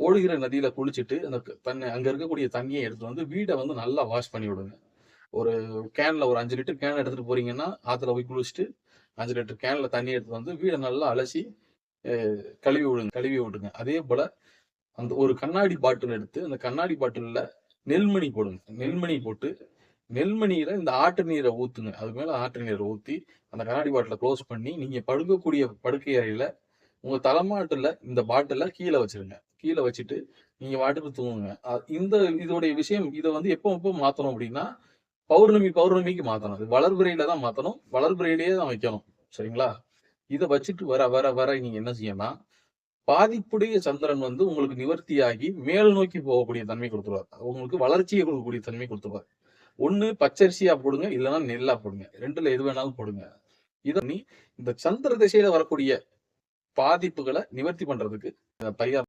ஓடுகிற நதியில குளிச்சுட்டு அந்த தண்ணி அங்க இருக்கக்கூடிய தண்ணியை எடுத்துட்டு வந்து வீடை வந்து நல்லா வாஷ் பண்ணி விடுங்க. ஒரு கேன்ல ஒரு அஞ்சு லிட்டர் கேன் எடுத்துட்டு போறீங்கன்னா ஆத்துல போய் குளிச்சுட்டு அஞ்சு லிட்டர் கேன்ல தண்ணி எடுத்து வந்து வீடை நல்லா அலசி கழுவி விடுங்க கழுவி விடுங்க அதே போல அந்த ஒரு கண்ணாடி பாட்டில் எடுத்து அந்த கண்ணாடி பாட்டில்ல நெல்மணி போடுங்க. நெல்மணி போட்டு நெல்மணியில இந்த ஆட்டு நீரை ஊத்துங்க. அதுக்கு மேல ஆட்டு நீரை ஊத்தி அந்த கண்ணாடி பாட்டில க்ளோஸ் பண்ணி நீங்க படுக்கக்கூடிய படுக்கை அறையில உங்க தலைமாட்டுல இந்த பாட்டில கீழே வச்சிருங்க. கீழே வச்சுட்டு நீங்க வாட்டுக்கு தூங்குங்க. இந்த இதோடைய விஷயம் இதை வந்து எப்போ எப்போ மாத்தணும் அப்படின்னா பௌர்ணமி பௌர்ணமிக்கு மாத்தணும். அது வளர்பிறையில தான் மாத்தணும். வளர்பிறையிலேயே தான் வைக்கணும். சரிங்களா? இதை வச்சுட்டு வர வர வர நீங்க என்ன செய்யலாம் பாதிப்புடைய சந்திரன் வந்து உங்களுக்கு நிவர்த்தியாகி மேல் நோக்கி போகக்கூடிய தன்மை கொடுத்துருவார். உங்களுக்கு வளர்ச்சியை கொடுக்கக்கூடிய தன்மை கொடுத்துருவார். ஒண்ணு பச்சரிசியா போடுங்க இல்லைன்னா நெல்லா போடுங்க. ரெண்டுல எது வேணாலும் போடுங்க. இதை நீ இந்த சந்திர திசையில வரக்கூடிய பாதிப்புகளை நிவர்த்தி பண்றதுக்கு தயார் பரிகாரம்